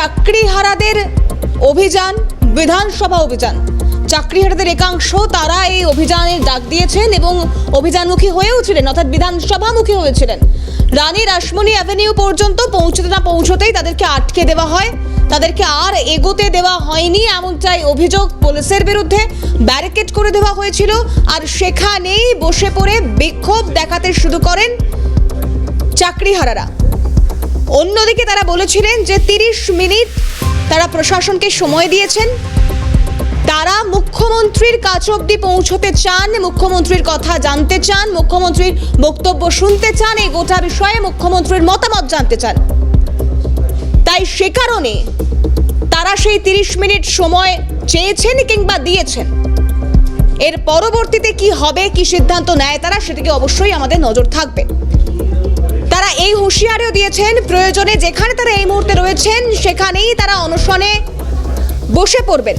চাকরিহারাদের অভিযান, বিধানসভা অভিযান। চাকরিহারাদের একাংশ তারা এই অভিযানের ডাক দিয়েছেন এবং অভিযানমুখী হয়েও ছিলেন, অর্থাৎ বিধানসভামুখী হয়েছিলেন রানী রাসমণি অ্যাভিনিউ পর্যন্ত পৌঁছতে না পৌঁছতেই তাদেরকে আটকে দেওয়া হয়। তাদেরকে আর এগোতে দেওয়া হয়নি, এমনটাই অভিযোগ পুলিশের বিরুদ্ধে ব্যারিকেড করে দেওয়া হয়েছিল। আর সেখানেই বসে পড়ে বিক্ষোভ দেখাতে শুরু করেন চাকরিহারারা। অন্যদিকে তারা বলেছিলেন যে তিরিশ মিনিট তারা প্রশাসনকে সময় দিয়েছেন। তারা মুখ্যমন্ত্রীর কাছ অব্দি পৌঁছতে চান, মুখ্যমন্ত্রীর কথা জানতে চান, মুখ্যমন্ত্রীর বক্তব্য শুনতে চান, এই গোটা বিষয়ে মুখ্যমন্ত্রীর মতামত জানতে চান। তাই সে কারণে তারা সেই তিরিশ মিনিট সময় চেয়েছেন কিংবা দিয়েছেন। এর পরবর্তীতে কি হবে, কি সিদ্ধান্ত নেয় তারা সেটিকে অবশ্যই আমাদের নজর থাকবে। তারা এই হুঁশিয়ারিও দিয়েছেন প্রয়োজনে যেখানে তারা এই মুহূর্তে রয়েছেন, সেখানেই তারা অনশনে বসে পড়বেন।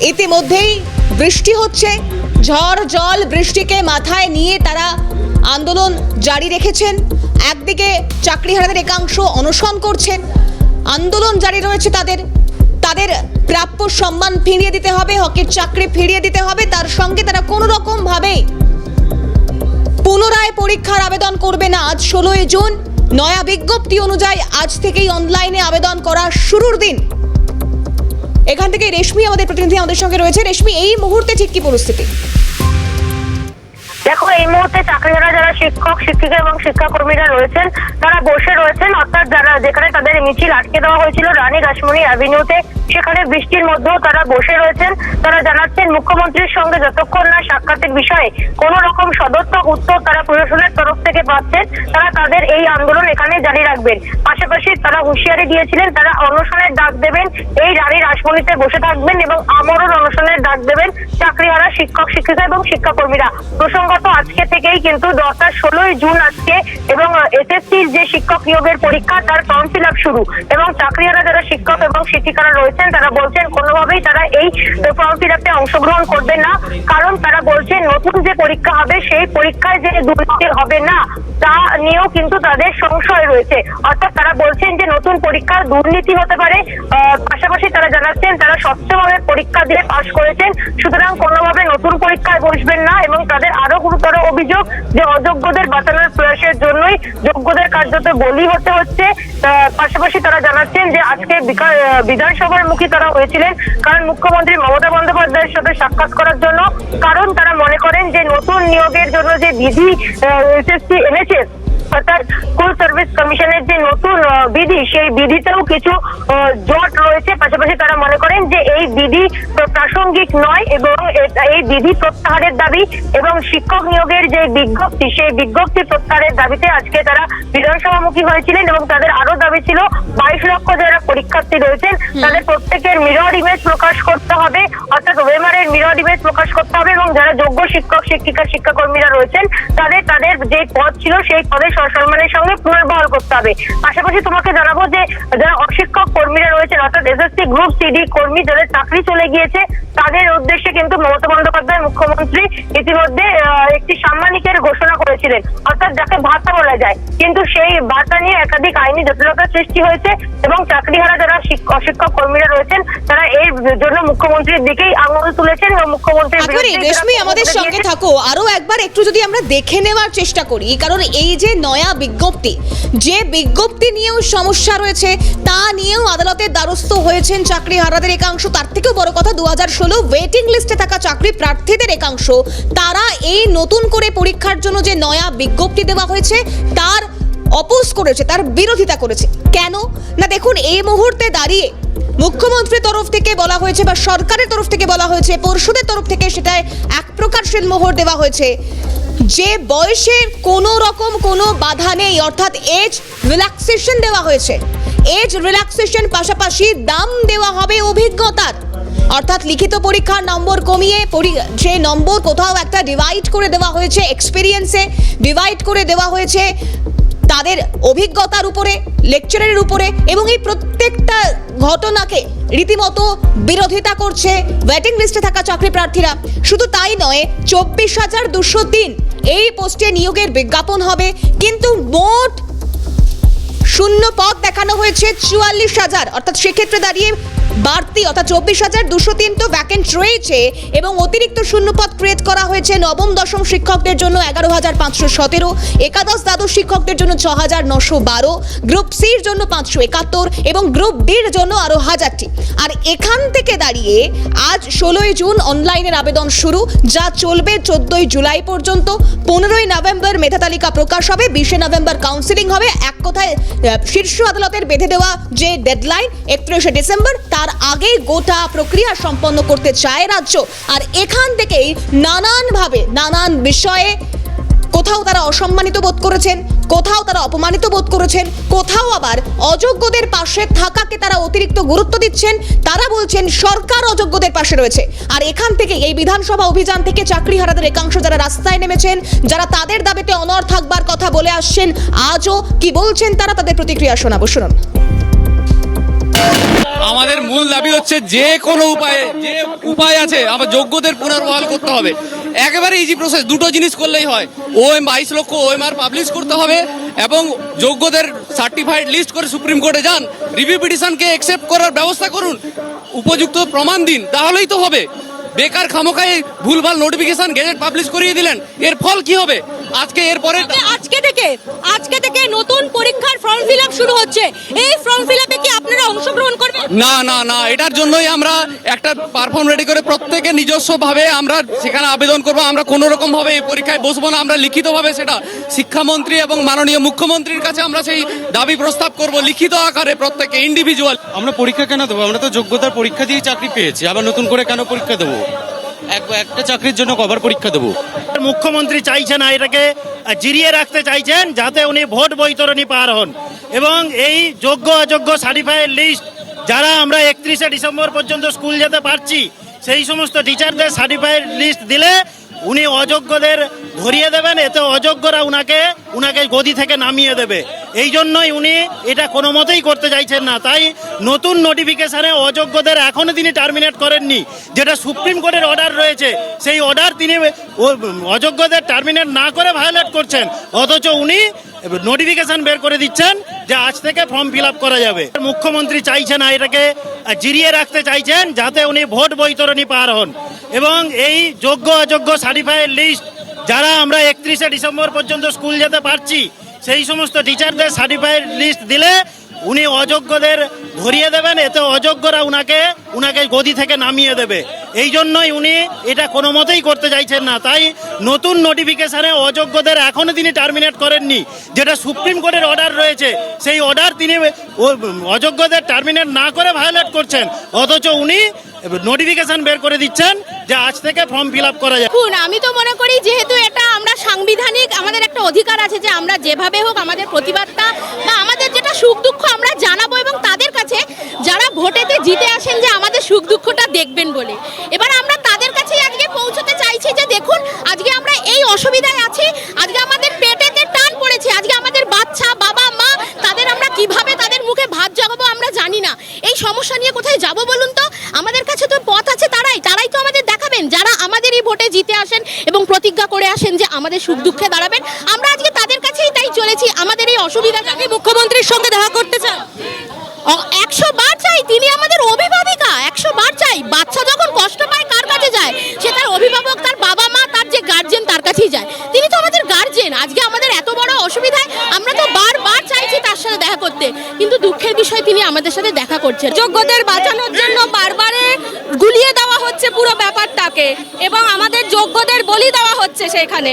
ইতিমধ্যেই বৃষ্টি হচ্ছে। ঝড়, জল, বৃষ্টিকে মাথায় নিয়ে তারা আন্দোলন জারি রেখেছেন। একদিকে চাকরিহারাদের একাংশ অনশন করছেন। আন্দোলন জারি রয়েছে তাদের। তাদের প্রাপ্য সম্মান ফিরিয়ে দিতে হবে, হকের চাকরি ফিরিয়ে দিতে হবে। তার সঙ্গে তারা কোনো রকম ভাবেই পুনরায় পরীক্ষার আবেদন করবে না আজ ষোলোই জুন। নয়া বিজ্ঞপ্তি অনুযায়ী আজ থেকেই অনলাইনে আবেদন করা শুরুর দিন। এখান থেকে রেশমি আমাদের প্রতিনিধি আমাদের সঙ্গে রয়েছে। রেশমি, এই মুহূর্তে ঠিক কি পরিস্থিতি? দেখো, এই মুহূর্তে চাকরিহারা যারা শিক্ষক, শিক্ষিকা এবং শিক্ষাকর্মীরা রয়েছেন, তারা বসে রয়েছেন। অর্থাৎ যারা যেখানে তাদের মিছিল আটকে দেওয়া হয়েছিল রানী রাসমণি অ্যাভিনিউতে সেখানে বৃষ্টির মধ্যেও তারা বসে রয়েছেন। তারা জানাচ্ছেন, মুখ্যমন্ত্রীর সঙ্গে যতক্ষণ না সাক্ষাতের বিষয়ে কোনো রকম সদর্থক উত্তর তারা প্রশাসনের তরফ থেকে পাচ্ছেন, তারা তাদের এই আন্দোলন এখানে জারি রাখবেন। পাশাপাশি তারা হুঁশিয়ারি দিয়েছিলেন, তারা অনশনের ডাক দেবেন, এই রানী রাসমণিতে বসে থাকবেন এবং আমরণ অনশনের ডাক দেবেন চাকরিহারা শিক্ষক, শিক্ষিকা এবং শিক্ষাকর্মীরা। প্রসঙ্গত আজকে থেকেই কিন্তু দশটা ষোলোই জুন আজকে এবং এসএসসির যে শিক্ষক নিয়োগের পরীক্ষা, তার ফিল আপ শুরু। এবং চাকরিহারা যারা শিক্ষক এবং শিক্ষিকারা রয়েছেন তারা বলছেন কোনোভাবেই তারা এই ফর্ম ফিল অংশগ্রহণ করবেন না। কারণ তারা বলছেন, নতুন যে পরীক্ষা হবে, সেই পরীক্ষায় যে দুর্নীতি হবে না, তা নিয়েও কিন্তু তাদের সংশয় রয়েছে। অর্থাৎ তারা বলছেন যে নতুন পরীক্ষার দুর্নীতি হতে পারে। পাশাপাশি তারা জানাচ্ছেন, তারা স্বচ্ছভাবে পরীক্ষা দিয়ে পাশ করেছেন। সুতরাং কোনোভাবে নতুন পরীক্ষায় বসবেন না এবং তাদের আরও গুরুতর অভিযোগ যে অযোগ্যদের বাঁচানোর প্রয়াসের জন্যই যোগ্যদের কার্যত বলি হতে হচ্ছে। পাশাপাশি তারা জানাচ্ছেন যে আজকে বিধানসভার মুখী তারা হয়েছিলেন। কারণ মুখ্যমন্ত্রী মমতা বন্দ্যোপাধ্যায়ের সাথে সাক্ষাৎ করার জন্য কারণ তারা মনে করেন যে নতুন নিয়োগের জন্য যে বিধি এনেছে অর্থাৎ স্কুল সার্ভিস কমিশনের যে নতুন বিধি সেই বিধিতেও কিছু জট রয়েছে। পাশাপাশি তারা মনে করেন যে এই বিধি প্রাসঙ্গিক নয় এবং এই বিধি প্রত্যাহারের দাবি এবং শিক্ষক নিয়োগের যে বিজ্ঞপ্তি সেই বিজ্ঞপ্তি প্রত্যাহারের দাবিতে আজকে তারা বিধানসভামুখী হয়েছিলেন এবং তাদের আরও দাবি ছিল বাইশ লক্ষ যারা পরীক্ষার্থী রয়েছেন তাদের প্রত্যেকের মিরর ইমেজ প্রকাশ করতে হবে অর্থাৎ ওয়েমারের মিরর ইমেজ প্রকাশ করতে হবে এবং যারা যোগ্য শিক্ষক শিক্ষিকা শিক্ষাকর্মীরা রয়েছেন তাদের তাদের যে পদ ছিল সেই পদে সসম্মানের সঙ্গে পুনর্বহাল করতে হবে। পাশাপাশি তোমাকে জানাব যে যারা অশিক্ষক কর্মীরা রয়েছেন অর্থাৎ এসএসসি গ্রুপ সিডি কর্মী যাদের চাকরি চলে গিয়েছে তাদের উদ্দেশ্যে কিন্তু মমতা বন্দ্যোপাধ্যায় মুখ্যমন্ত্রী ইতিমধ্যে একটি সাম্মানিকের ঘোষণা করেছিলেন। অর্থাৎ যাকে ভাতা বলা যায়। কিন্তু সেই ভাতা নিয়ে একাধিক আইনি জটিলতার সৃষ্টি হয়েছে এবং চাকরিহারা যারা শিক- অশিক্ষক কর্মীরা রয়েছেন তারা এর জন্য মুখ্যমন্ত্রীর দিকেই আঙুল তুলেছেন এবং রেশমি আমাদের সঙ্গে থাকো। আরও একবার একটু যদি আমরা দেখে নেওয়ার চেষ্টা করি কারণ এই যে নয়া বিজ্ঞপ্তি। যে বিজ্ঞপ্তি নিয়েও সমস্যা রয়েছে, তা নিয়েও আদালতের দ্বারস্থ হয়েছেন চাকরি হারাদের একাংশ। তার থেকেও বড় কথা দু হাজার ষোলো ওয়েটিং লিস্টে থাকা চাকরি প্রার্থীদের একাংশ। তারা এই নতুন করে পরীক্ষার জন্য যে নয়া বিজ্ঞপ্তি দেওয়া হয়েছে, তার অপোজ করেছে, তার বিরোধিতা করেছে। কেন? না, দেখুন, এই মুহূর্তে দাঁড়িয়ে মুখ্যমন্ত্রীর তরফ থেকে বলা হয়েছে বা সরকারের তরফ থেকে বলা হয়েছে পরশুদের তরফ থেকে সেটায় এক প্রকার মোহর দেওয়া হয়েছে। যে বয়সের কোনো রকম কোনো বাধা নেই, অর্থাৎ এজ রিল্যাক্সেশন দেওয়া হয়েছে। এজ রিল্যাক্সেশন পাশাপাশি দাম দেওয়া হবে অভিজ্ঞতার। অর্থাৎ লিখিত পরীক্ষার নম্বর কমিয়ে যে নম্বর কোথাও একটা ডিভাইড করে দেওয়া হয়েছে এক্সপিরিয়েন্সে ডিভাইড করে দেওয়া হয়েছে তাদের অভিজ্ঞতার উপরে লেকচারের উপরে এবং এই প্রত্যেকটা ঘটনাকে রীতিমতো বিরোধিতা করছে ওয়েটিং লিস্টে থাকা চাকরি প্রার্থীরা। শুধু তাই নয়, চব্বিশ হাজার দুশো তিন এই পোস্টে নিয়োগের বিজ্ঞাপন হবে কিন্তু মোট শূন্য পদ দেখানো হয়েছে চুয়াল্লিশ হাজার। অর্থাৎ সেক্ষেত্রে দাঁড়িয়ে বাড়তি, অর্থাৎ চব্বিশ হাজার দুশো তিন তো ভ্যাকেন্ট রয়েছে এবং অতিরিক্ত শূন্য পদ ক্রিয়েট করা হয়েছে নবম, দশম শিক্ষকদের জন্য এগারো হাজার পাঁচশো সতেরো, একাদশ, দ্বাদশ শিক্ষকদের জন্য ছ হাজার নশো বারো গ্রুপ সির জন্য পাঁচশো একাত্তর এবং গ্রুপ ডির জন্য আরও হাজারটি। আর এখান থেকে দাঁড়িয়ে আজ ষোলোই জুন অনলাইনের আবেদন শুরু, যা চলবে চোদ্দই জুলাই পর্যন্ত। পনেরোই নভেম্বর মেধা তালিকা প্রকাশ হবে, বিশে নভেম্বর কাউন্সিলিং হবে। এক কথায় শীর্ষ আদালতের বেঁধে দেওয়া যে ডেডলাইন একত্রিশে ডিসেম্বর, তার আগে গোটা প্রক্রিয়া সম্পন্ন করতে চায় রাজ্য। আর এখান থেকেই নানানভাবে, নানান বিষয়ে কোথাও তারা অসম্মানিত বোধ করেছেন। কোথাও তারা অপমানিত বোধ করেছেন, কোথাও আবার অযোগ্যদের পাশে থাকাকে তারা অতিরিক্ত গুরুত্ব দিচ্ছেন, তারা বলছেন সরকার অযোগ্যদের পাশে রয়েছে। আর এখান থেকে এই বিধানসভা অভিযান থেকে চাকরি হারাদের একাংশ যারা রাস্তায় নেমেছেন, যারা তাদের দাবিতে অনর থাকবার কথা বলে আসছেন, আজও কি বলছেন তারা তাদের প্রতিক্রিয়া শোনাবো। শুনুন। আমাদের মূল দাবি হচ্ছে যে কোনো উপায়ে, যে উপায় আছে, আমার যোগ্যদের পুনর্বহাল করতে হবে। একেবারে ইজি প্রসেস দুটো জিনিস করলেই হয়। ও এম বাইশ লক্ষ ও এম আর পাবলিশ করতে হবে এবং যোগ্যদের সার্টিফাইড লিস্ট করে সুপ্রিম কোর্টে যান। রিভিউ পিটিশনকে একসেপ্ট করার ব্যবস্থা করুন। উপযুক্ত প্রমাণ দিন, তাহলেই তো হবে। বেকার খামোখায় ভুলভাল নোটিফিকেশন গেজেট পাবলিশ করিয়ে দিলেন। এর ফল কি হবে? আজকে এরপরে আজকে থেকে আজকে থেকে নতুন পরীক্ষার ফর্ম ফিল শুরু হচ্ছে। এই ফর্ম ফিল কি আপনারা অংশগ্রহণ করবেন? না না না এটার জন্যই আমরা একটা পারফর্ম রেডি করে প্রত্যেকে নিজস্ব ভাবে আমরা সেখানে আবেদন করব। আমরা কোনো রকম ভাবে এই পরীক্ষায় বসবো না আমরা লিখিতভাবে সেটা শিক্ষামন্ত্রী এবং মাননীয় মুখ্যমন্ত্রীর কাছে আমরা সেই দাবি প্রস্তাব করব লিখিত আকারে প্রত্যেকে ইন্ডিভিজুয়াল আমরা পরীক্ষা কেন দেবো? আমরা তো যোগ্যতার পরীক্ষা দিয়ে চাকরি পেয়েছি। আবার নতুন করে কেন পরীক্ষা দেবো? একটা চাকরির জন্য কবার পরীক্ষা দেবো। মুখ্যমন্ত্রী চাইছেন এটাকে জিরিয়ে রাখতে চাইছেন যাতে উনি ভোট বৈতরণী পার হন। এবং এই যোগ্য অযোগ্য সার্টিফাইড লিস্ট যারা আমরা একত্রিশে ডিসেম্বর পর্যন্ত স্কুল যেতে পারছি, সেই সমস্ত টিচারদের সার্টিফাইড লিস্ট দিলে উনি অযোগ্যদের ধরিয়ে দেবেন, এতে অযোগ্যরা উনাকে উনাকে গদি থেকে নামিয়ে দেবে। এই জন্যই উনি এটা কোনো মতেই করতে চাইছেন না। তাই নতুন নোটিফিকেশনে অযোগ্যদের এখনও তিনি টার্মিনেট করেননি। যেটা সুপ্রিম কোর্টের অর্ডার রয়েছে, সেই অর্ডার তিনি অযোগ্যদের টার্মিনেট না করে ভায়োলেট করছেন। অথচ উনি নোটিফিকেশন বের করে দিচ্ছেন যে আজ থেকে ফর্ম ফিল করা যাবে। মুখ্যমন্ত্রী চাইছেন না এটাকে জিরিয়ে রাখতে চাইছেন, যাতে উনি ভোট বৈতরণী পার হন। এবং এই যোগ্য অযোগ্য সার্টিফাইড লিস্ট যারা আমরা একত্রিশে ডিসেম্বর পর্যন্ত স্কুল যেতে পারছি সেই সমস্ত টিচারদের সার্টিফাইড লিস্ট দিলে উনি অযোগ্যদের ধরিয়ে দেবেন এতে অযোগ্যরা উনাকে উনাকে গদি থেকে নামিয়ে দেবে। এই জন্যই উনি এটা কোনো মতেই করতে চাইছেন না। তাই নতুন নোটিফিকেশনে অযোগ্যদের এখনও তিনি টার্মিনেট করেননি। যেটা সুপ্রিম কোর্টের অর্ডার রয়েছে, সেই অর্ডার তিনি অযোগ্যদের টার্মিনেট না করে ভায়োলেট করছেন। অথচ উনি নোটিফিকেশন বের করে দিচ্ছেন যে আজ থেকে ফর্ম ফিল আপ করা দেখুন, আমি তো মনে করি যেহেতু এটা আমরা সাংবিধানিক, আমাদের একটা অধিকার আছে যে আমরা যেভাবে হোক আমাদের প্রতিবাদটা বা আমাদের যেটা সুখ দুঃখ আমরা জানাব এবং তাদের কাছে যারা ভোটেতে জিতে আসেন যে আমাদের সুখ দুঃখটা দেখবেন বলে। এবার আমরা তাদের কাছেই আজকে পৌঁছতে চাইছি যে দেখুন, আজকে আমরা এই অসুবিধায় আছি, আজকে আমাদের পেটেতে টান পড়েছে, আজকে আমাদের বাচ্চা, বাবা, মা, তাদের আমরা কীভাবে তাদের মুখে ভাত জগাবো আমরা জানি না। এই সমস্যা নিয়ে কোথায় যাব বলুন তো? আমাদের কাছে তো পথ আছে তারাই তারাই তো আমাদের দেখাবেন। যারা আমাদের এই ভোটে জিতে আসেন এবং প্রতিজ্ঞা করে আসেন যে আমাদের সুখ দুঃখে দাঁড়াবেন আমরা আজকে তাদের কাছেই তাই চলেছি আমাদের এই অসুবিধা কি মুখ্যমন্ত্রীর সঙ্গে দেখা করতে চান একশো বার চাই তিনি আমাদের অভিভাবিকা একশো বার চাই বাচ্চা যখন কষ্ট পায় কার কাছে যায় সে তার অভিভাবক তার বাবা মা তার যে গার্জেন তার কাছেই যায় তিনি তো আমাদের গার্জেন আজকে আমাদের এত বড় অসুবিধায় আমরা তো বারবার চাইছি তার সাথে দেখা করতে কিন্তু দুঃখের বিষয় তিনি আমাদের সাথে দেখা করছে। যোগ্যদের বাঁচানোর জন্য বারবারে গুলিয়ে দেওয়া হচ্ছে পুরো ব্যাপারটাকে। এবং আমাদের যোগ্যদের বলি দেওয়া হচ্ছে সেখানে।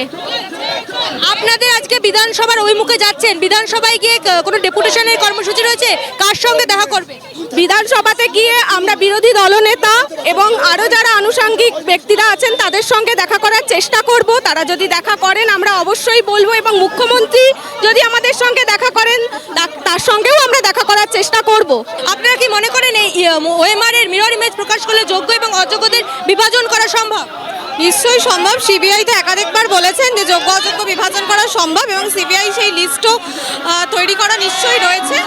আপনাদের আজকে বিধানসভার ওই মুখে যাচ্ছেন। বিধানসভায় গিয়ে কোনো ডেপুটেশনের কর্মসূচি রয়েছে? কার সঙ্গে দেখা করবে? বিধানসভাতে গিয়ে আমরা বিরোধী দলনেতা এবং আরও যারা আনুষঙ্গিক ব্যক্তিরা আছেন, তাদের সঙ্গে দেখা করার চেষ্টা করব। তারা যদি দেখা করেন, আমরা অবশ্যই বলব এবং মুখ্যমন্ত্রী যদি আমাদের সঙ্গে দেখা করেন তার সঙ্গেও আমরা দেখা করার চেষ্টা করব। আপনারা কি মনে করেন এই ওএমআর এর মিরর ইমেজ প্রকাশ করলে যোগ্য এবং অযোগ্যদের বিভাজন করা সম্ভব? নিশ্চয়ই সম্ভব। সিবিআই তো একাধিকবার বলেছেন যে যোগ্য অযোগ্য বিভাজন করা সম্ভব এবং সিবিআই সেই লিস্টও তৈরি করা নিশ্চয়ই রয়েছে।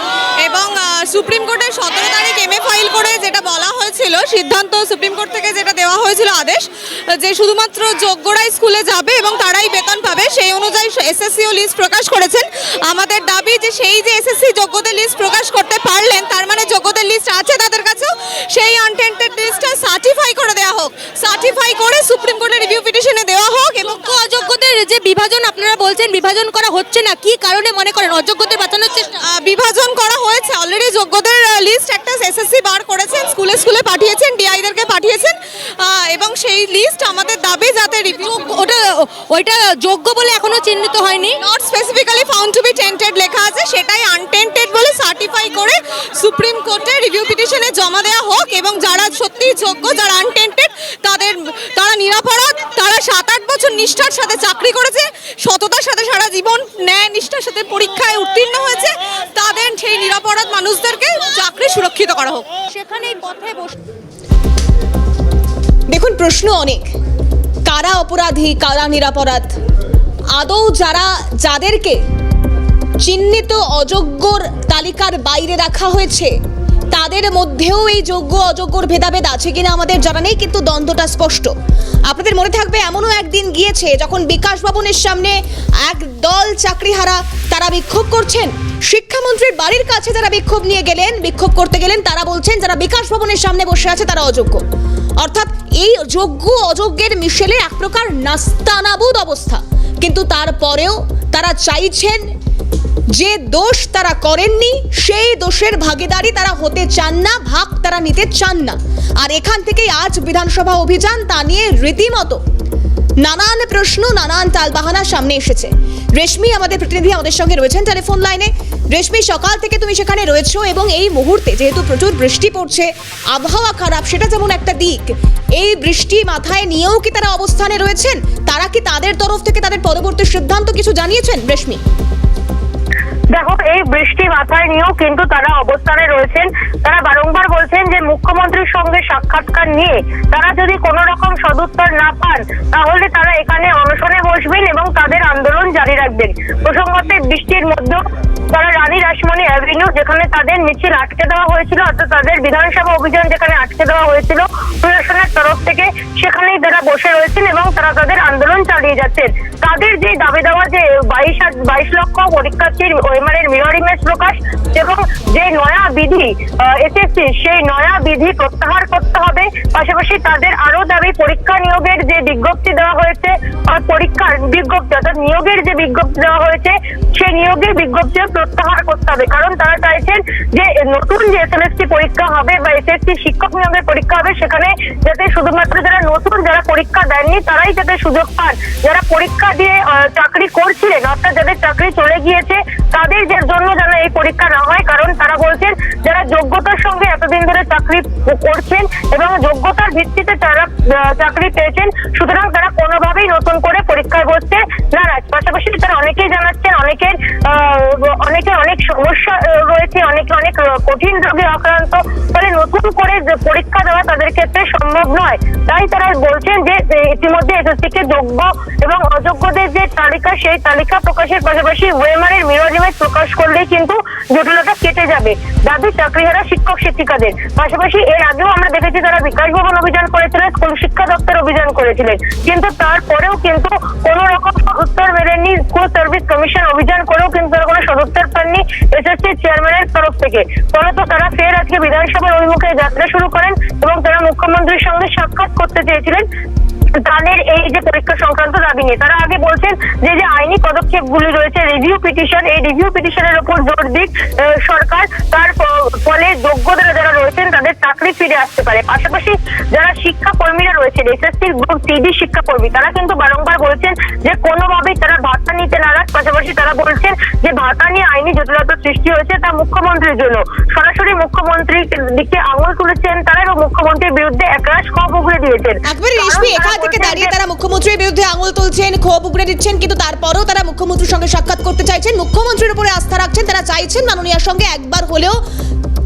এবং সুপ্রিম কোর্টের সতেরো তারিখ এমএ ফাইল করে যেটা বলা হয়েছিল, সিদ্ধান্ত সুপ্রিম কোর্ট থেকে যেটা দেওয়া হয়েছিল আদেশ, যে শুধুমাত্র যোগ্যরাই স্কুলে যাবে এবং তারাই বেতন পাবে, সেই অনুযায়ী এসএসসিও লিস্ট প্রকাশ করেছেন। আমাদের দাবি যে সেই যে এসএসসি যোগ্যদের লিস্ট প্রকাশ করতে পারলেন, তার মানে যোগ্যদের লিস্ট আছে তাদের কাছেও, সেই আনটেন্টেড লিস্টটা সার্টিফাই করে দেওয়া হোক। সার্টিফাই করে সুপ্রিম কোর্টের রিভিউ পিটিশনে দেওয়া হোক এবং অযোগ্যদের যে বিভাজন আপনারা বলছেন, বিভাজন করা হচ্ছে না, কি কারণে মনে করেন? অযোগ্যদের বাঁচানোর চেষ্টা বিভাজন করা হয়েছে অলরেডি যোগ্যদের লিস্ট একটা এসএসসি বার করেছেন স্কুলে স্কুলে পাঠিয়েছেন ডিআইদেরকে পাঠিয়েছেন এবং সেই লিস্ট আমাদের দাবি যাতে ওটা, ওইটা যোগ্য বলে এখনও চিহ্নিত হয়নি। Not specifically found to be tainted লেখা আছে, সেটাই আনটেন্টেড বলে সার্টিফাই করে সুপ্রিম কোর্টে রিভিউ পিটিশনে জমা দেওয়া হোক, এবং যারা সত্যি যোগ্য, যারা আনটেন্টেড তাদের, তারা নিরাপরাধ তারা সাত আট বছর নিষ্ঠার সাথে চাকরি করেছে, সততার সাথে সারা জীবন ন্যায় নিষ্ঠার সাথে পরীক্ষায় উত্তীর্ণ হয়েছে। তাদের সেই নিরাপরাধ মানুষদেরকে চাকরি সুরক্ষিত করা হোক। সেখানেই পথে বসে দেখুন, প্রশ্ন অনেক। কারা অপরাধী, কারা নিরাপরাধ? আদৌ যারা, যাদেরকে চিহ্নিত অযোগ্যর তালিকার বাইরে রাখা হয়েছে তাদের মধ্যেও এই যোগ্য, অযোগ্যর ভেদাভেদ আছে কিনা আমাদের জানা নেই, কিন্তু দ্বন্দ্বটা স্পষ্ট। আপনাদের মনে থাকবে, এমনও একদিন গিয়েছে যখন বিকাশ ভবনের সামনে এক দল চাকরিহারা তারা বিক্ষোভ করছেন। শিক্ষামন্ত্রীর বাড়ির কাছে যারা বিক্ষোভ নিয়ে গেলেন, বিক্ষোভ করতে গেলেন, তারা বলছেন যারা বিকাশ ভবনের সামনে বসে আছে, তারা অযোগ্য। অর্থাৎ এই যোগ্য, অযোগ্যের মিশেলে এক প্রকার নাস্তানাবুদ অবস্থা। কিন্তু তারপরেও তারা চাইছেন যে দোষ তারা করেননি, সেই দোষের ভাগীদারি তারা হতে চান না, ভাগ তারা নিতে চান না। আর এখান থেকেই আজ বিধানসভা অভিযান, তা নিয়ে রীতিমতো নানান প্রশ্ন, নানান তালবাহানা সামনে এসেছে। রেশমি আমাদের প্রতিনিধি আমাদের সঙ্গে রয়েছেন টেলিফোন লাইনে। রেশমি, সকাল থেকে তুমি সেখানে রয়েছো এবং এই মুহূর্তে যেহেতু প্রচুর বৃষ্টি পড়ছে, আবহাওয়া খারাপ, সেটা যেমন একটা দিক, এই বৃষ্টি মাথায় নিয়েও কি তারা অবস্থানে রয়েছেন? তারা কি তাদের তরফ থেকে তাদের পরবর্তী সিদ্ধান্ত কিছু জানিয়েছেন রেশমি? দেখো, এই বৃষ্টি মাথায় নিয়েও কিন্তু তারা অবস্থানে রয়েছেন। তারা বারংবার বলছেন যে মুখ্যমন্ত্রীর সঙ্গে সাক্ষাৎকার নিয়ে তারা যদি কোনো রকম সদুত্তর না পান, তাহলে তারা এখানে অনশনে বসবেন এবং তাদের আন্দোলন জারি রাখবেন। প্রসঙ্গতে বৃষ্টির মধ্যেও তারা রানী রাসমণি অ্যাভিনিউ যেখানে তাদের মিছিল আটকে দেওয়া হয়েছিল, অর্থাৎ তাদের বিধানসভা অভিযান যেখানে আটকে দেওয়া হয়েছিল, প্রশাসনের তরফ থেকে সেখানেই তারা বসে রয়েছেন এবং তারা তাদের আন্দোলন চালিয়ে যাচ্ছেন। তাদের যে দাবি দেওয়া যে বাইশ বাইশ লক্ষ পরীক্ষার্থীর ওএমআর মিরর ইমেজ প্রকাশ এবং যে নয়া বিধি এসএসসি সেই নয়া বিধি প্রত্যাহার করতে হবে। পাশাপাশি তাদের আরও দাবি, পরীক্ষা নিয়োগের যে বিজ্ঞপ্তি দেওয়া হয়েছে পরীক্ষার বিজ্ঞপ্তি, অর্থাৎ নিয়োগের যে বিজ্ঞপ্তি দেওয়া হয়েছে, সেই নিয়োগের বিজ্ঞপ্তিও প্রত্যাহার করতে হবে। কারণ তারা চাইছেন যে নতুন যে এসএলএসটি পরীক্ষা হবে বা এসএসসি শিক্ষক নিয়োগের পরীক্ষা হবে সেখানে যাতে শুধুমাত্র যারা নতুন যারা পরীক্ষা দেননি তারাই যাতে সুযোগ পান। যারা পরীক্ষা দিয়ে চাকরি করছিলেন অর্থাৎ যাদের চাকরি চলে গিয়েছে তাদের যে জন্য যেন এই পরীক্ষা না হয় কারণ তারা বলছেন যারা যোগ্যতার সঙ্গে এতদিন ধরে চাকরি করছেন এবং যোগ্যতার ভিত্তিতে তারা চাকরি পেয়েছেন সুতরাং তারা কোনোভাবেই নতুন করে পরীক্ষায় বসতে নারাজ। পাশাপাশি তারা অনেকেই জানাচ্ছেন অনেকের আহ, সমস্যা রয়েছে অনেকে অনেক কঠিন রোগে আক্রান্ত। ফলে নতুন করে পরীক্ষা দেওয়া তাদের ক্ষেত্রে সম্ভব নয়। তাই তারা বলছেন যে ইতিমধ্যে এসএসসি কে যোগ্য এবং অযোগ্যদের যে তালিকা, সেই তালিকা প্রকাশের পাশাপাশি ওয়েমারের মিরর ইমেজ প্রকাশ করলেই কিন্তু জটিলতা কেটে যাবে। দাবি চাকরিহারা শিক্ষক শিক্ষিকাদের। পাশাপাশি এর আগেও আমরা দেখেছি তারা বিকাশ ভবন অভিযান করেছিলেন, স্কুল শিক্ষা দপ্তর অভিযান করেছিলেন। কিন্তু তারপরেও কিন্তু কোন রকম সদুত্তর মেলেনি স্কুল সার্ভিস কমিশন অভিযান করেও কিন্তু তারা কোনো সদুত্তর পাননি এসএসসি চেয়ারম্যানের তরফ থেকে। ফলত তারা ফের আজকে বিধানসভার অভিমুখে যাত্রা শুরু করেন এবং তারা মুখ্যমন্ত্রীর সঙ্গে সাক্ষাৎ করতে চেয়েছিলেন তাদের এই যে পরীক্ষা সংক্রান্ত দাবি নিয়ে। তারা আগে বলছেন যে যে আইনি পদক্ষেপ গুলি রয়েছে রিভিউ পিটিশন এই রিভিউ পিটিশনের উপর জোর দিক সরকার তার ফলে যোগ্যদের যারা রয়েছেন তাদের চাকরি ফিরে আসতে পারে। পাশাপাশি যারা শিক্ষা কর্মীরা রয়েছেন এসএসসির গ্রুপ সিডি শিক্ষাকর্মী তারা কিন্তু বারংবার বলছেন যে কোনোভাবেই তারা ভাতা নিতে নারাজ। পাশাপাশি তারা বলছেন যে ভাতা নিয়ে আইনি জটিলতা সৃষ্টি হয়েছে তা মুখ্যমন্ত্রীর জন্য। সরাসরি মুখ্যমন্ত্রীর দিকে আঙুল তুলেছেন তারা এবং মুখ্যমন্ত্রীর বিরুদ্ধে একরাশ ক্ষোভ উগড়ে দিয়েছেন। একবারে কারণ রেশমি তারা থেকে দাঁড়িয়ে তারা মুখ্যমন্ত্রীর বিরুদ্ধে আঙুল তুলছেন ক্ষোভ উগড়ে দিচ্ছেন কিন্তু তারপরেও তারা মুখ্যমন্ত্রীর সঙ্গে সাক্ষাৎ করতে চাইছেন। মুখ্যমন্ত্রীর উপরে আস্থা রাখছেন তারা চাইছেন মাননীয়ার সঙ্গে একবার হলেও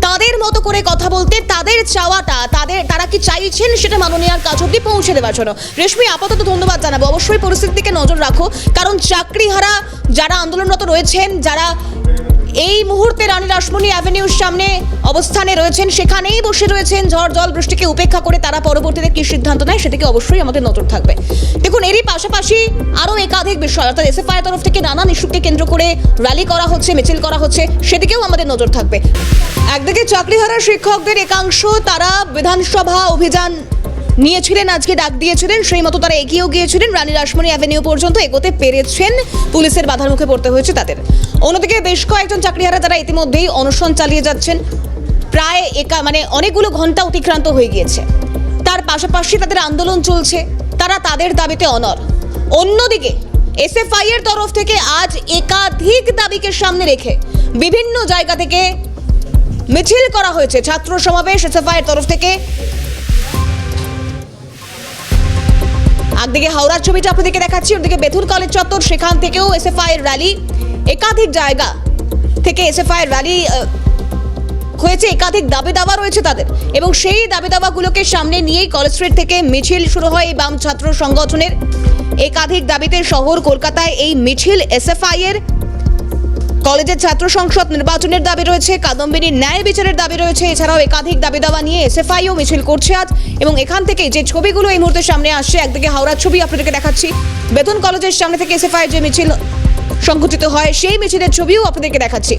তাদের মতো করে কথা বলতে, তাদের চাওয়াটা, তাদের, তারা কি চাইছেন সেটা মাননীয়ার কাছ অব্দি পৌঁছে দেওয়ার জন্য। রেশমি, আপাতত ধন্যবাদ জানাব। অবশ্যই পরিস্থিতির দিকে নজর রাখো, কারণ চাকরিহারা যারা আন্দোলনরত রয়েছেন, যারা এই মুহূর্তে রানী রাসমণি অ্যাভিনিউর সামনে অবস্থানে রয়েছেন। সেখানেই বসে রয়েছেন ঝড় জল বৃষ্টিকে উপেক্ষা করে তারা পরবর্তীতে কি সিদ্ধান্ত নেয় সেদিকে অবশ্যই আমাদের নজর থাকবে। দেখুন, এরই পাশাপাশি আরও একাধিক বিষয়, অর্থাৎ এসএফআই তরফ থেকে নানান ইস্যুকে কেন্দ্র করে র্যালি করা হচ্ছে, মিছিল করা হচ্ছে, সেদিকেও আমাদের নজর থাকবে। একদিকে চাকরিহারা শিক্ষকদের একাংশ, তারা বিধানসভা অভিযান নিয়েছিলেন, আজকে ডাক দিয়েছিলেন, সেই মতো তারা এগিয়েও গিয়েছিলেন। রানী রাসমণি অ্যাভিনিউ পর্যন্ত এগোতে পেরেছেন। পুলিশের বাধার মুখে পড়তে হয়েছে তাদের। অন্যদিকে বেশ কয়েকজন চাকরিহারা তারা ইতিমধ্যেই অনশন চালিয়ে যাচ্ছেন, প্রায় একা মানে অনেকগুলো ঘণ্টা অতিক্রান্ত হয়ে গিয়েছে। তার পাশাপাশি তাদের আন্দোলন চলছে, তারা তাদের দাবিতে অনর। অন্যদিকে এসএফআই এর তরফ থেকে আজ একাধিক দাবিকে সামনে রেখে বিভিন্ন জায়গা থেকে মিছিল করা হয়েছে। ছাত্র সমাবেশ এসএফআই এর তরফ থেকে। একদিকে হাওড়ার ছবিটা আপনাদেরকে দেখাচ্ছি ওদিকে বেথুন কলেজ চত্বর, সেখান থেকেও এসএফআই এর র্যালি একাধিক জায়গা থেকে এসএফআই এর র্যালি হয়েছে, একাধিক দাবি দাবা রয়েছে তাদের। এবং সেই দাবি দাবাগুলোকে সামনে নিয়েই কলেজ স্ট্রিট থেকে মিছিল শুরু হয় এই বাম ছাত্র সংগঠনের। একাধিক দাবিতে শহর কলকাতায় এই মিছিল এসএফআই এর কলেজের ছাত্র সংসদ নির্বাচনের দাবি রয়েছে কাদম্বিনীর ন্যায় বিচারের দাবি রয়েছে, এছাড়াও একাধিক দাবি দাবা নিয়ে এসএফআইও মিছিল করছে আজ এবং এখান থেকে যে ছবিগুলো এই মুহূর্তে সামনে আসছে, একদিকে হাওড়ার ছবি আপনাদেরকে দেখাচ্ছি। বেতন কলেজের সামনে থেকে এসএফআই যে মিছিল সংঘটিত হয়, সেই মিছিলের ছবিও আপনাদেরকে দেখাচ্ছি।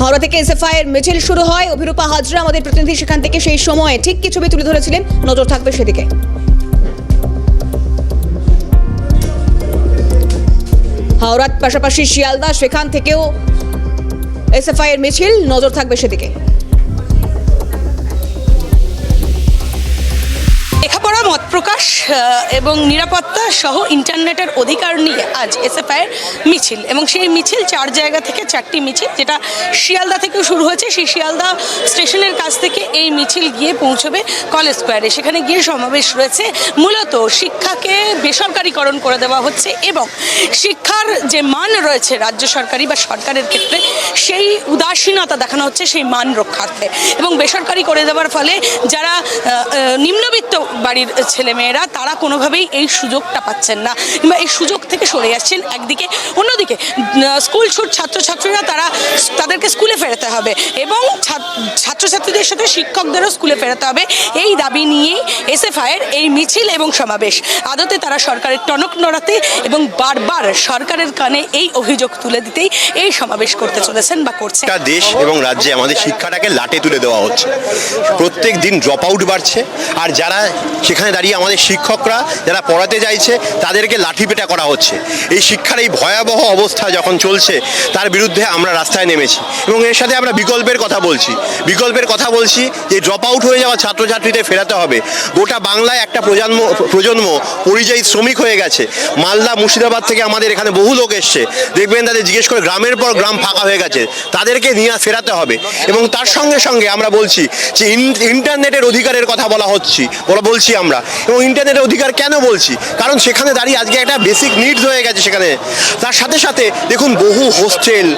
হাওড়া থেকে এসএফআই এর মিছিল শুরু হয়, অভিরূপা হাজরা, আমাদের প্রতিনিধি সেখান থেকে সেই সময়ে ঠিক কি ছবি তুলে ধরেছিলেন? নজর থাকবে সেদিকে। হাওড়ার পাশাপাশি শিয়ালদা সেখান থেকেও এসএফআই এর মিছিল নজর থাকবে সেদিকে। এবং নিরাপত্তা সহ ইন্টারনেটের অধিকার নিয়ে আজ এস এসএফআইয়ের মিছিল। এবং সেই মিছিল চার জায়গা থেকে চারটি মিছিল, যেটা শিয়ালদা থেকে শুরু হয়েছে। সেই শিয়ালদা স্টেশনের কাছ থেকে এই মিছিল গিয়ে পৌঁছবে কলেজ স্কোয়ারে। সেখানে গিয়ে সমাবেশ রয়েছে। মূলত শিক্ষাকে বেসরকারিকরণ করে দেওয়া হচ্ছে এবং শিক্ষার যে মান রয়েছে রাজ্য সরকারি বা সরকারের ক্ষেত্রে, সেই উদাসীনতা দেখানো হচ্ছে সেই মান রক্ষার্থে। এবং বেসরকারি করে দেওয়ার ফলে যারা নিম্নবিত্ত বাড়ির ছেলেমেয়েরা তারা কোনোভাবেই এই সুযোগটা পাচ্ছেন না কিংবা এই সুযোগ থেকে সরে যাচ্ছেন একদিকে। অন্যদিকে স্কুল ছুট ছাত্রছাত্রীরা তারা স্কুলে ফেরাতে হবে এবং ছাত্রছাত্রীদের সাথে শিক্ষকদেরও স্কুলে ফেরাতে হবে। এই দাবি নিয়েই এসএফআইয়ের এই মিছিল এবং সমাবেশ। আদতে তারা সরকারের টনক নড়াতে এবং বারবার সরকারের কানে এই অভিযোগ তুলে দিতেই এই সমাবেশ করতে চলেছেন বা করছেন দেশ এবং রাজ্যে আমাদের শিক্ষাটাকে লাটে তুলে দেওয়া হচ্ছে। প্রত্যেক দিন ড্রপ আউট বাড়ছে আর যারা সেখানে দাঁড়িয়ে আমাদের শিক্ষকরা যারা পড়াতে চাইছে, তাদেরকে লাঠিপেটা করা হচ্ছে। এই শিক্ষার এই ভয়াবহ অবস্থা যখন চলছে, তার বিরুদ্ধে আমরা রাস্তায় নেমেছি। এবং এর সাথে আমরা বিকল্পের কথা বলছি। বিকল্পের কথা বলছি যে ড্রপ আউট হয়ে যাওয়া ছাত্রছাত্রীদের ফেরাতে হবে। গোটা বাংলায় একটা প্রজন্ম প্রজন্ম পরিযায়ী শ্রমিক হয়ে গেছে। মালদা, মুর্শিদাবাদ থেকে আমাদের এখানে বহু লোক এসছে। দেখবেন তাদের জিজ্ঞেস করে গ্রামের পর গ্রাম ফাঁকা হয়ে গেছে। তাদেরকে নিয়ে ফেরাতে হবে। এবং তার সঙ্গে সঙ্গে আমরা বলছি যে ইন- ইন্টারনেটের অধিকারের কথা বলা হচ্ছে, বলা, বলছি আমরা। এবং ইন্টারনেটের অধিকার কেন বলছি? কারণ সেখানে দাঁড়িয়ে আজকে একটা বেসিক নিডস হয়ে গেছে সেখানে। তার সাথে সাথে দেখুন বহু হোস্টেল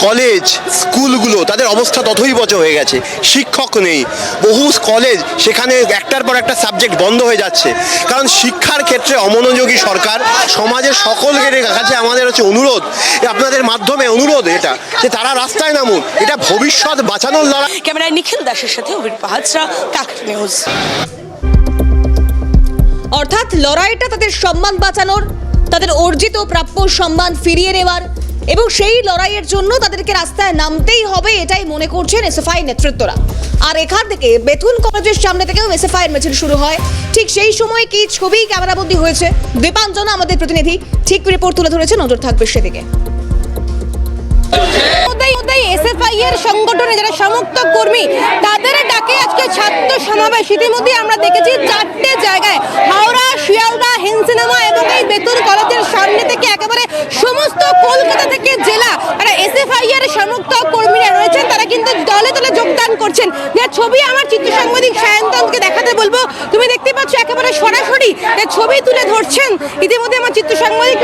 কলেজ স্কুলগুলো তাদের অবস্থা ততই বচ হয়ে গেছে। শিক্ষক নেই। বহু কলেজ সেখানে একটার পর একটা সাবজেক্ট বন্ধ হয়ে যাচ্ছে। কারণ শিক্ষার ক্ষেত্রে অমনোযোগী সরকার সমাজের সকলের কাছে আমাদের হচ্ছে অনুরোধ। আপনাদের মাধ্যমে অনুরোধ এটা যে তারা রাস্তায় নামুন। এটা ভবিষ্যৎ বাঁচানোর লড়াই। ক্যামেরায় নিখিল দাসের সাথে অভির পাহাজরা কাক নিউজ। অর্থাৎ লড়াইটা তাদের সম্মান বাঁচানোর তাদের অর্জিত প্রাপ্য সম্মান ফিরিয়ে নেওয়ার এবং সেই লড়াইয়ের জন্য তাদেরকে রাস্তায় নামতেই হবে, এটাই মনে করছেন এসএফআই নেতৃত্বরা। আর এখান থেকে বেথুন কলেজের সামনে থেকেও এসএফআই এর মিছিল শুরু হয়। ঠিক সেই সময় কি ছবি ক্যামেরাবন্দি হয়েছে? দীপাঞ্জনা আমাদের প্রতিনিধি, ঠিক রিপোর্ট তুলে ধরেছে, নজর থাকবে সেদিকে। তারা কিন্তু দলে দলে যোগদান করছেন। ছবি আমার চিত্র সাংবাদিক সায়ন্তনকে দেখাতে বলব। তুমি দেখতে পাচ্ছ একেবারে সরাসরি ছবি তুলে ধরছেন। ইতিমধ্যে আমার চিত্র সাংবাদিক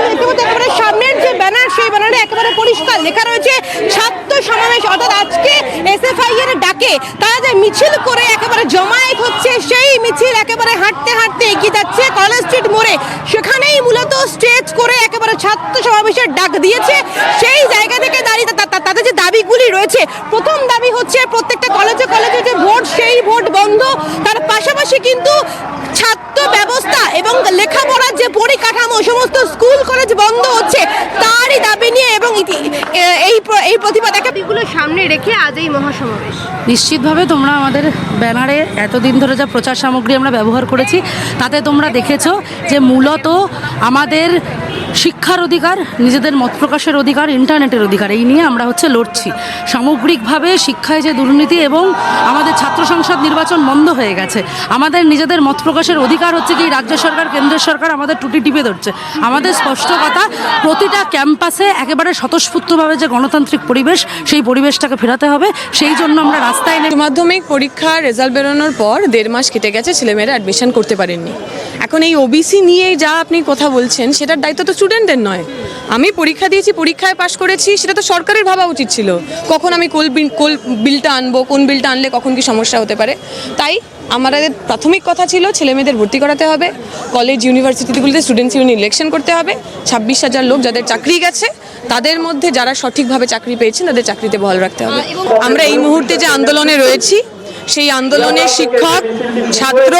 সামনের যে ব্যানার, সেই ব্যানারে একেবারে পরিষ্কার লেখা রয়েছে ছাত্র সমাবেশ, অর্থাৎ আজকে এসএফআই এর ডাকে তারা যে মিছিল করে একেবারে জমায়েত হচ্ছে, সেই মিছিল একেবারে হাঁটতে হাঁটতে এগিয়ে যাচ্ছে কলেজ স্ট্রিট মোড়ে। সেখানেই মূলত স্টেজ করে একেবারে ছাত্র সমাবেশের ডাক দিয়েছে। সেই জায়গা থেকে দাঁড়িয়ে তাদের যে দাবিগুলি রয়েছে, প্রথম দাবি হচ্ছে প্রত্যেকটা কলেজে কলেজে যে ভোট, সেই ভোট বন্ধ। পাশাপাশি কিন্তু ছাত্র ব্যবস্থা এবং লেখাপড়ার যে পরিকাঠামো সমস্ত স্কুল কলেজ বন্ধ হচ্ছে তারই দাবি নিয়ে এবং এই এই প্রতিবাদ এগুলো সামনে রেখে আজ এই মহাসমাবেশ। নিশ্চিতভাবে তোমরা আমাদের ব্যানারে এতদিন ধরে যা প্রচার সামগ্রী আমরা ব্যবহার করেছি তাতে তোমরা দেখেছ যে মূলত আমাদের শিক্ষার অধিকার, নিজেদের মত প্রকাশের অধিকার, ইন্টারনেটের অধিকার, এই নিয়ে আমরা হচ্ছে লড়ছি। সামগ্রিকভাবে শিক্ষায় যে দুর্নীতি এবং আমাদের ছাত্র সংসদ নির্বাচন বন্ধ হয়ে গেছে, আমাদের নিজেদের মত প্রকাশের অধিকার হচ্ছে কি রাজ্য সরকার কেন্দ্রের সরকার আমাদের টুটি টিপে ধরছে। আমাদের স্পষ্ট কথা, প্রতিটা ক্যাম্পাসে একেবারে স্বতঃস্ফূর্তভাবে যে গণতান্ত্রিক পরিবেশ, সেই পরিবেশটাকে ফেরাতে হবে। সেই জন্য আমরা রাস্তায় নেমে মাধ্যমিক পরীক্ষার রেজাল্ট বেরোনোর পর দেড় মাস কেটে গেছে, ছেলেমেয়েরা অ্যাডমিশন করতে পারেননি। এখন এই ওবিসি নিয়ে যা আপনি কথা বলছেন সেটার দায়িত্ব তো স্টুডেন্টদের নয়। আমি পরীক্ষা দিয়েছি পরীক্ষায় পাশ করেছি সেটা তো সরকারের ভাবা উচিত ছিল। কখন আমি কোল বিল কোল বিলটা আনব কোন বিলটা আনলে কখন কি সমস্যা হতে পারে? তাই আমাদের প্রাথমিক কথা ছিল ছেলেমেয়েদের ভর্তি করাতে হবে। কলেজ ইউনিভার্সিটিগুলিতে স্টুডেন্টস ইউনিয়ন ইলেকশন করতে হবে। ছাব্বিশ হাজার লোক যাদের চাকরি গেছে তাদের মধ্যে যারা সঠিকভাবে চাকরি পেয়েছেন তাদের চাকরিতে বহাল রাখতে হবে। আমরা এই মুহূর্তে যে আন্দোলনে রয়েছি সেই আন্দোলনে শিক্ষক, ছাত্র,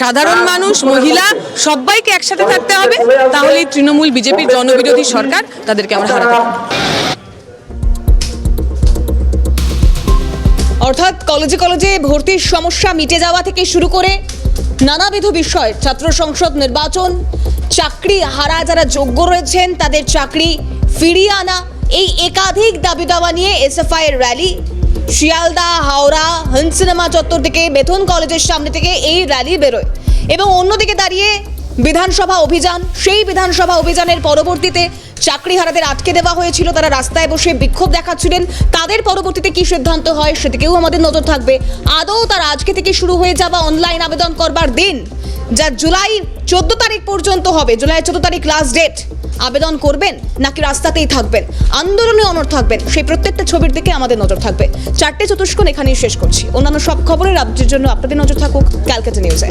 সাধারণ মানুষ, মহিলা, সবাইকে একসাথে থাকতে হবে। তাহলে তৃণমূল বিজেপির জনবিরোধী সরকার তাদেরকে আমরা হারাতে অর্থাৎ কলেজে কলেজে ভর্তির সমস্যা মিটে যাওয়া থেকে শুরু করে নানাবিধ বিষয়, ছাত্র সংসদ নির্বাচন, চাকরি হারা যারা যোগ্য রয়েছেন, তাদের চাকরি ফিরিয়ে আনা, এই একাধিক দাবি দাওয়া নিয়ে এসএফআই এর র্যালি শিয়ালদা, হাওড়া হিন্সিনেমা চত্বর থেকে বেতন কলেজের সামনে থেকে এই র্যালি বেরোয়। এবং অন্যদিকে দাঁড়িয়ে বিধানসভা অভিযান, সেই বিধানসভা অভিযানের পরবর্তীতে চাকরিহারাদের আটকে দেওয়া হয়েছিল। তারা রাস্তায় বসে বিক্ষোভ দেখাচ্ছিলেন। তাদের পরবর্তীতে কি সিদ্ধান্ত হয় সেদিকেও আমাদের নজর থাকবে। আদৌ তার আজকে থেকে শুরু হয়ে যাওয়া অনলাইন আবেদন করবার দিন, যা জুলাই চোদ্দ তারিখ পর্যন্ত হবে, জুলাই চোদ্দ তারিখ লাস্ট ডেট আবেদন করবেন নাকি রাস্তাতেই থাকবেন? আন্দোলনে অনর থাকবেন, সেই প্রত্যেকটা ছবির দিকে আমাদের নজর থাকবে। চারটে চতুষ্কোণ এখানেই শেষ করছি। অন্যান্য সব খবরের রাজ্যের জন্য আপনাদের নজর থাকুক ক্যালকাটা নিউজে।